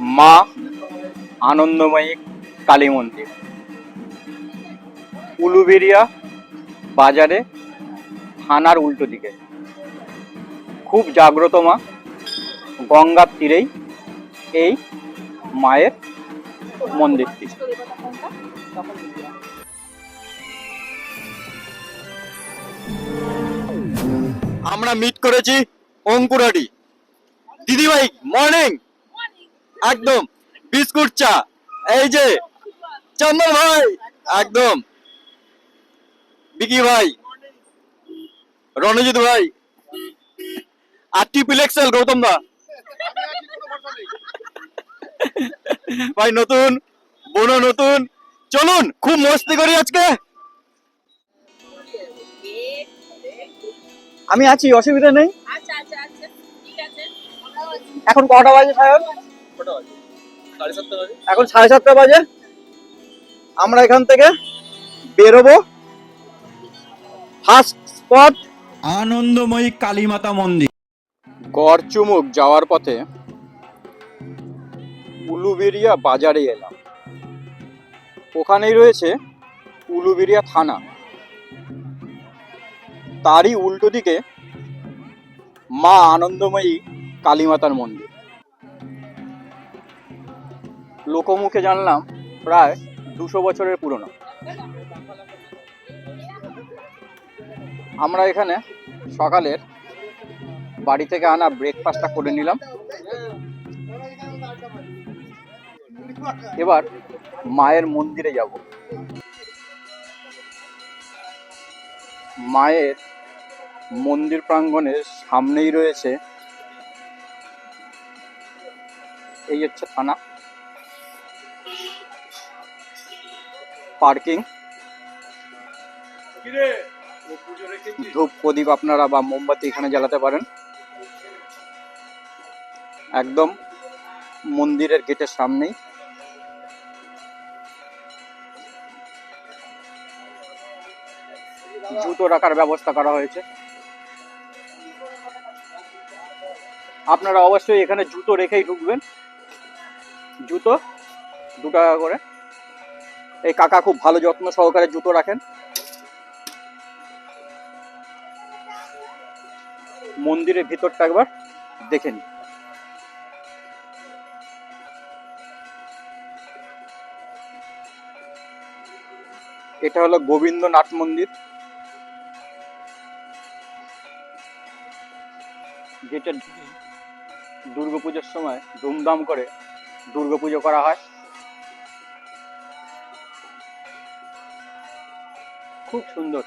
মা আনন্দময়ী কালী মন্দির। উলুবেরিয়া বাজারে থানার উল্টো দিকে। খুব জাগ্রত মা, গঙ্গার তীরেই এই মায়ের মন্দিরটি। আমরা মিট করেছি অঙ্কুরাটি দিদি ভাই মর্নিং একদম বিস্কুট চা এই যে চন্দন ভাই একদম। বিকি ভাই রণজিৎ ভাই আর ট্রিপল এক্সেল গৌতম দা। ভাই নতুন বোনো নতুন চলুন খুব মস্তি করি আজকে। আমি আছি অসুবিধা নেই। আচ্ছা আচ্ছা আচ্ছা ঠিক আছে। এখন কটা বাজে সায়ন? এখন সাড়ে সাতটা বাজে। আমরা এখান থেকে বেরোবো। ফার্স্ট স্পট আনন্দময়ী কালীমাতা মন্দির। গড়চুমুক যাওয়ার পথে উলুবেরিয়া বাজারে এলাম। ওখানেই রয়েছে উলুবেরিয়া থানা। তারই উল্টো দিকে মা আনন্দময়ী কালীমাতার মন্দির। লোকমুখে জানলাম প্রায় দুশো বছরের পুরনো। আমরা এখানে সকালের বাড়ি থেকে আনা ব্রেকফাস্টটা করে নিলাম। এবার মায়ের মন্দিরে যাব। মায়ের মন্দির প্রাঙ্গণের সামনেই রয়েছে এই হচ্ছে থানা। পার্কিং। ধূপ প্রদীপ আপনারা বা মোমবাতি এখানে জ্বালাতে পারেন। একদম মন্দিরের গেটের সামনেই। জুতো রাখার ব্যবস্থা করা হয়েছে। আপনারা অবশ্যই এখানে জুতো রেখেই ঢুকবেন। জুতো দু টাকা করে। এই কাকা খুব ভালো যত্ন সহকারে জুতো রাখেন। মন্দিরের ভিতরটা একবার দেখে নিন। এটা হলো গোবিন্দনাথ মন্দির। যেটা দুর্গাপুজোর সময় ধুমধাম করে দুর্গাপুজো করা হয়। খুব সুন্দর।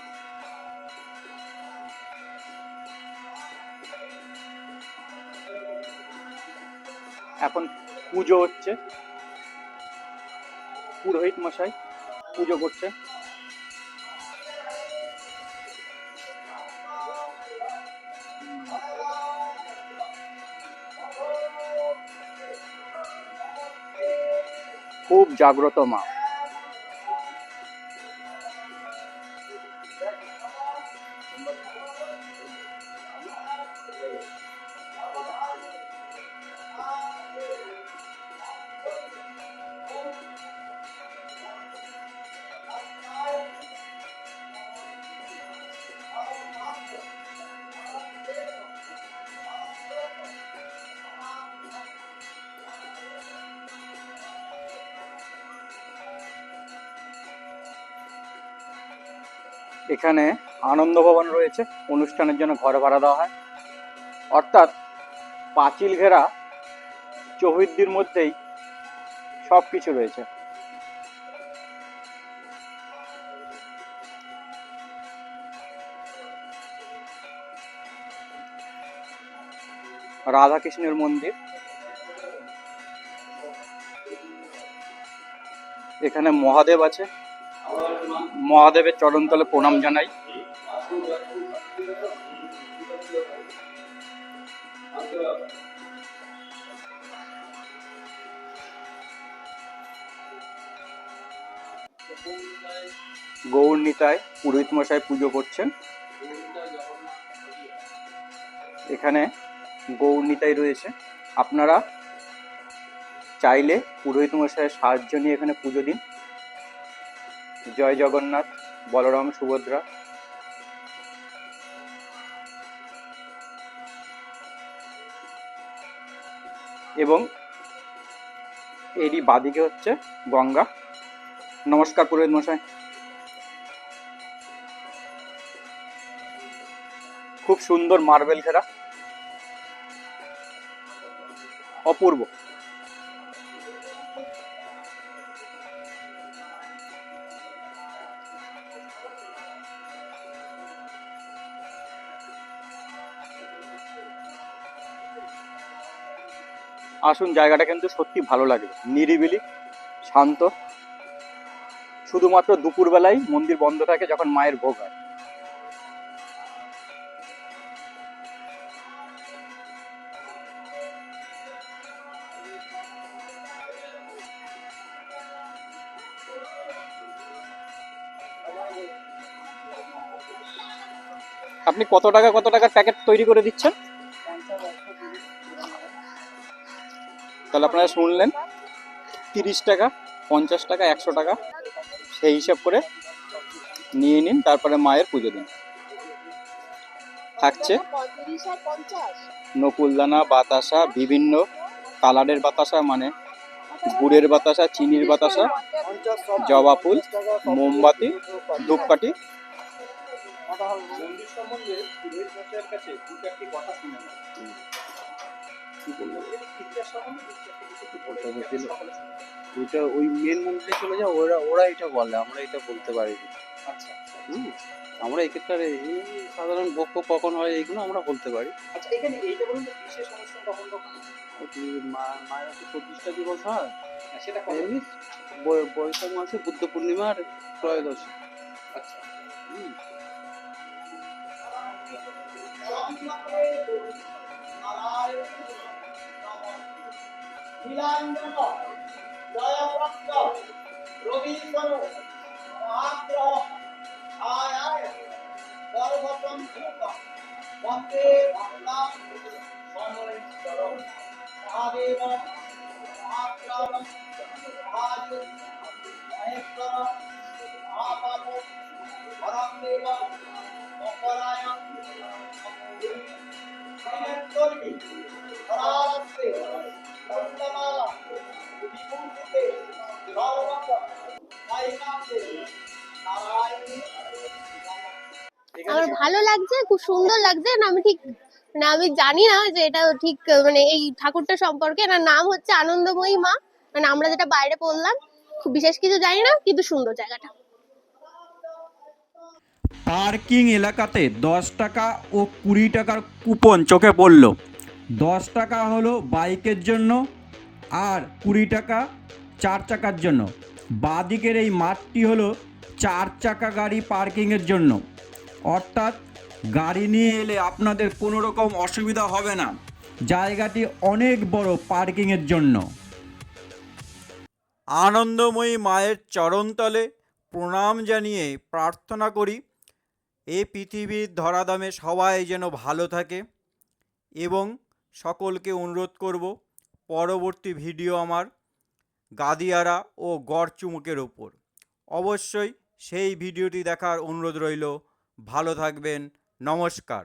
এখন পুজো হচ্ছে। পুরোহিত মশাই পুজো করছে। খুব জাগ্রত মা। এখানে আনন্দ ভবন রয়েছে। অনুষ্ঠানের জন্য ঘর ভাড়া দেওয়া হয়। অর্থাৎ পাঁচিল ঘেরা চৌহদ্দির মধ্যেই সব কিছু রয়েছে। রাধাকৃষ্ণের মন্দির। এখানে মহাদেব আছে। মহাদেবের চরণতলে প্রণাম জানাই। গৌর নিতায় পুরোহিত মশাই পুজো করছেন। এখানে গৌর নিতাই রয়েছে। আপনারা চাইলে পুরোহিত মশাইয়ের সাহায্য নিয়ে এখানে পুজো দিন। জয় জগন্নাথ, বলরাম, সুভদ্রা। এবং এরই বাদিকে হচ্ছে গঙ্গা। নমস্কার পুরোহিত মশাই। খুব সুন্দর মার্বেল ঘেরা। অপূর্ব। আসুন, জায়গাটা কিন্তু সত্যি ভালো লাগে নিরিবিলি, শান্ত। শুধুমাত্র দুপুরবেলায় মন্দির বন্ধ থাকে যখন মায়ের ভোগ হয়। আপনি কত টাকা, কত টাকার প্যাকেট তৈরি করে দিচ্ছেন? তাহলে আপনারা শুনলেন, তিরিশ টাকা, পঞ্চাশ টাকা, একশো টাকা, সেই হিসাব করে নিয়ে নিন, তারপরে মায়ের পুজো দিন। থাকছে নকুলদানা, বাতাসা, বিভিন্ন কালারের বাতাসা মানে গুড়ের বাতাসা, চিনির বাতাসা, জবা ফুল, মোমবাতি, ধূপকাঠি। মন্দির সম্বন্ধে কাছে দু চারটি কথা শুনে ওইটা ওই মেন মন্দিরে চলে যাও ওরা ওরা এটা বলে আমরা এটা বলতে পারি। না আচ্ছা আচ্ছা। হুম আমরা এক্ষেত্রে এই সাধারণ বক্ষ কখন হয় এইগুলো আমরা বলতে পারি। আচ্ছা এখানে এইটা বলুন বিশেষ অনুষ্ঠান কখন কখন? মা- মায়ের হচ্ছে প্রতিষ্ঠা দিবস হয়। হ্যাঁ, সেটা এমনি বৈশাখ মাসে বুদ্ধ পূর্ণিমার ত্রয়োদশী। আচ্ছা। হুম। নীলাঞ্জন জয়প্রাপ্ত রবীন্দ্র মহাগ্রহ, আয় পর্বতম ধূপ বন্দে ভক্তা সমরেশ্বর মহাদেব মহাপ্রাণ মহাদেব মহেশ্বর মহাপাপ পরম দেব অপরায় পরাস্তে আমার ভালো লাগছে, খুব সুন্দর লাগছে, না আমি ঠিক না আমি জানি না যে এটা ঠিক মানে এই ঠাকুরটা সম্পর্কে। এনার নাম হচ্ছে আনন্দময়ী মা। মানে আমরা যেটা বাইরে পড়লাম খুব বিশেষ কিছু জানি না, কিন্তু সুন্দর জায়গাটা। পার্কিং এলাকাতে দশ টাকা ও কুড়ি টাকার কুপন, চোখে পড়ল। দশ টাকা হলো বাইকের জন্য আর কুড়ি টাকা চার চাকার জন্য। বাদিকের এই মাঠটি হলো চার চাকা গাড়ি পার্কিংয়ের জন্য। অর্থাৎ গাড়ি নিয়ে এলে আপনাদের কোনো রকম অসুবিধা হবে না। জায়গাটি অনেক বড় পার্কিংয়ের জন্য। আনন্দময়ী মায়ের চরণতলে প্রণাম জানিয়ে প্রার্থনা করি, এ পৃথিবীর ধরাধামে সবাই যেন ভালো থাকে এবং সকলকে অনুরোধ করব, পরবর্তী ভিডিও আমার গাদিয়ারা ও গড়চুমুকের ওপর অবশ্যই সেই ভিডিওটি দেখার অনুরোধ রইল। ভালো থাকবেন। নমস্কার।